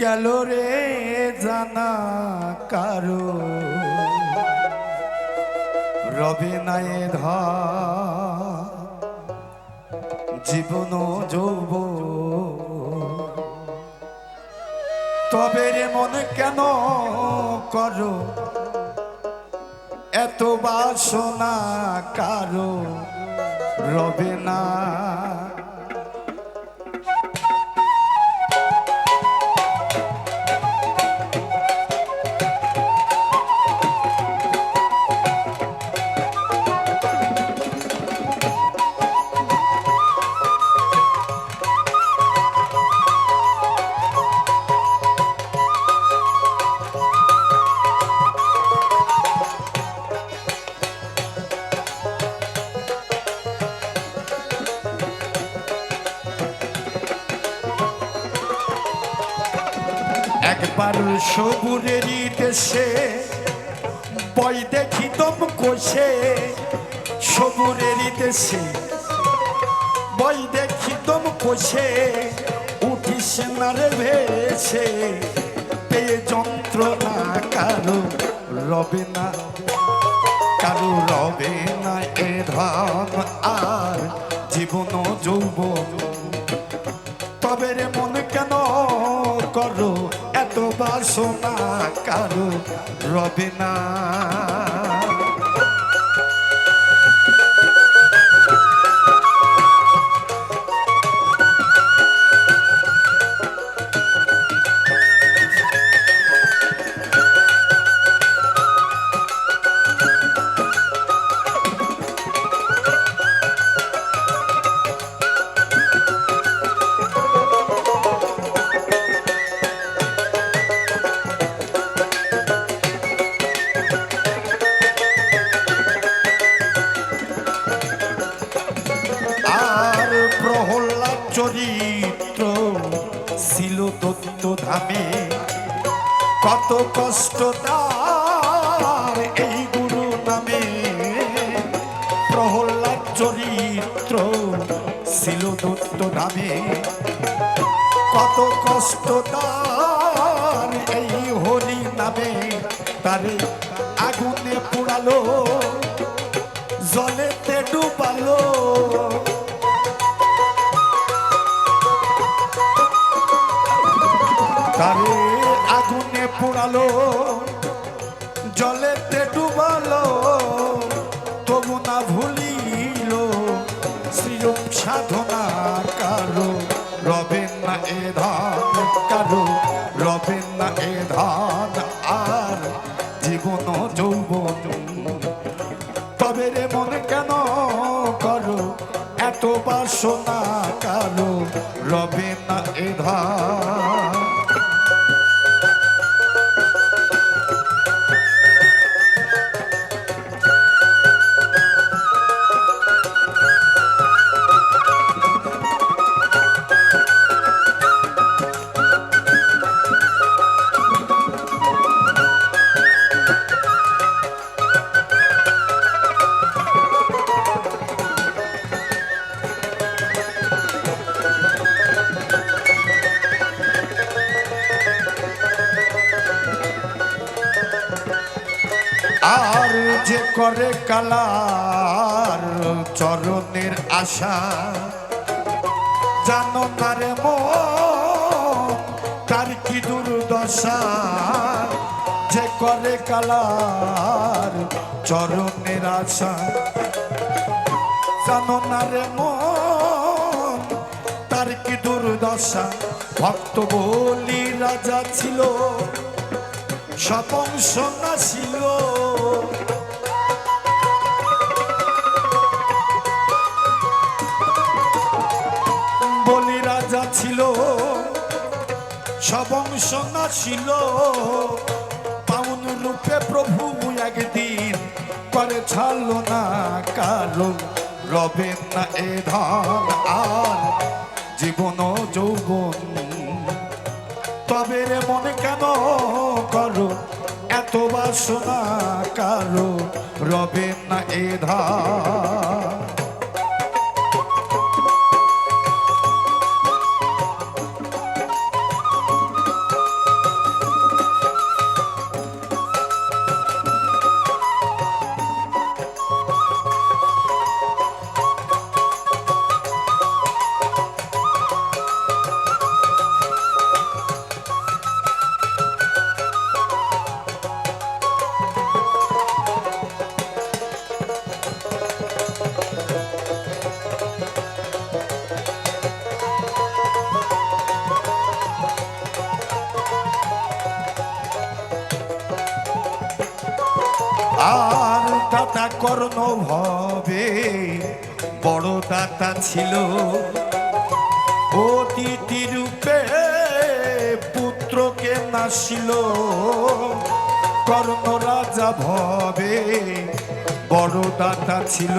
গেল রে জানা কারও। রবে নাই ধা জীবন যৌব তবে রে মন কেন করো? এত বাসনা কারও রবে না। একবার সবুরেরই দেশে বই দেখি দম কোষে সবুরেরই দেশে বই দেখি দম কোষে, উঠিস না রে ভেসে পেয়ে যন্ত্রণা কারও রবে না। কারও রবে না এ ধন আর জীবন যৌবন। তবে রে মন কেন করো বাসনা কারও রবে না। কত কষ্ট তার এই গুরু নামে। প্রহ্লাদ চরিত্র ছিল দত্ত ধামে কত কষ্ট তার এই হরি নামে। তারে আগুনে পোড়ালো, জলেতে ডুবালো। তারে পোড়ালো, জলেতে ডুবালো, তবু না ভুলিল, শ্রীরূপ সাধনা কারও রবেন না এ ধান কারও রবেন না এ ধান আর জীবন যৌবন। তবে রে মন কেন করো এত বাসনা কালো রবেন না এ ধান আর যে করে কালার চরণের আশা, জানো না রে মন, তার কি দুর্দশা? যে করে কালার চরণের আশা, জানো না রে মন, তার কি দুর্দশা? ভক্ত বলি রাজা ছিল সপংস ছিল সবংশ ছিল পাউন রূপে প্রভু একদিন করে ছাড়লো না কালো রবে না এ ধান আর জীবন যৌবন। তবে রে মনে কেন করো এত বাসনা কারও? রবে না এ ধান আর দাতা কর্ণ ভবে বড় দাতা ছিল। অতিথি রূপে পুত্রকে নাসিল, কর্ণ রাজা ভবে, বড় দাতা ছিল।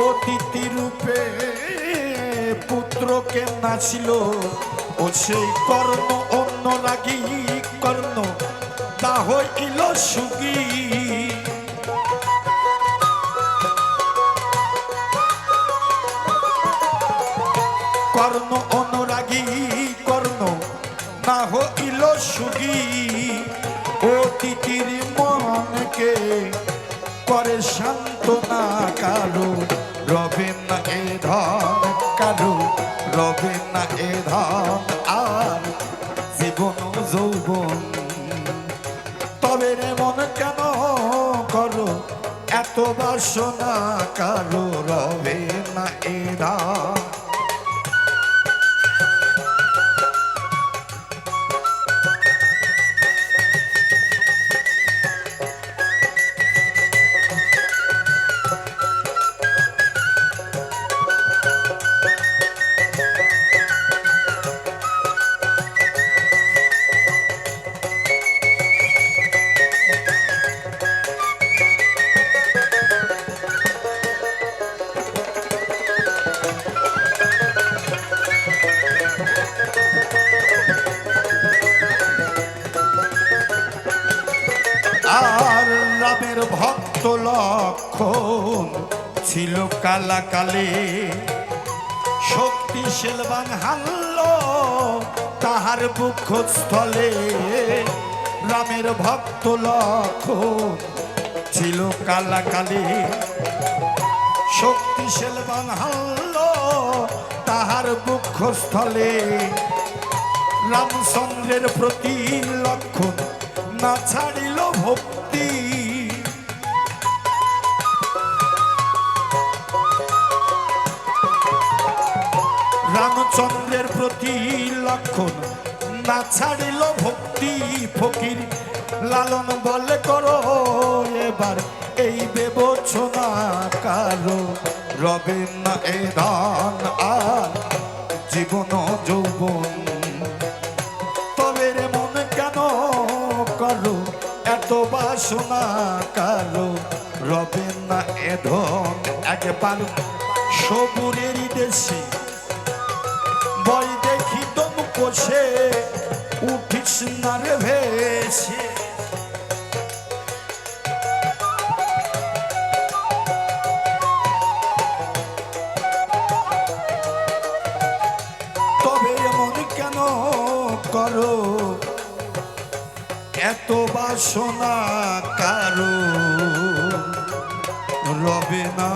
অতিথি রূপে পুত্রকে নাছিল ও সেই কর্ণ অন্য লাগি কর্ণ হইল সুগী কর্ণ অনুরাগী, কর্ণ না হইল সুগী অতিথির মনকে করে শান্ত না কারও, রবে না এ ধন কারও, রবে না এ ধন আর জীবন যৌবন বাসনা কারও রবে না এ আর রামের ভক্ত লক্ষণ ছিল কালা কালে শক্তি সেলবান হাল্ল তাহার বুক স্থলে রামের ভক্ত লক্ষণ ছিল কালা কালে শক্তি সেলবান হাল্ল তাহার বুক স্থলে রামচন্দ্রের প্রতি লক্ষণ না ছাড়িল ভক্তি। রামচন্দ্রের প্রতি লক্ষণ না ছাড়িল ভক্তি। ফকির লালন বলে করো, এবার এই বেবছনা কারও রবে না এ দান আর জীবন বাসনা কালো, রবে না এধন ধন, একবার সবুরের দেশে। বই দেখি তম কষে, উঠিস না রে ভেসে। এত বাসনা কারও রবে না।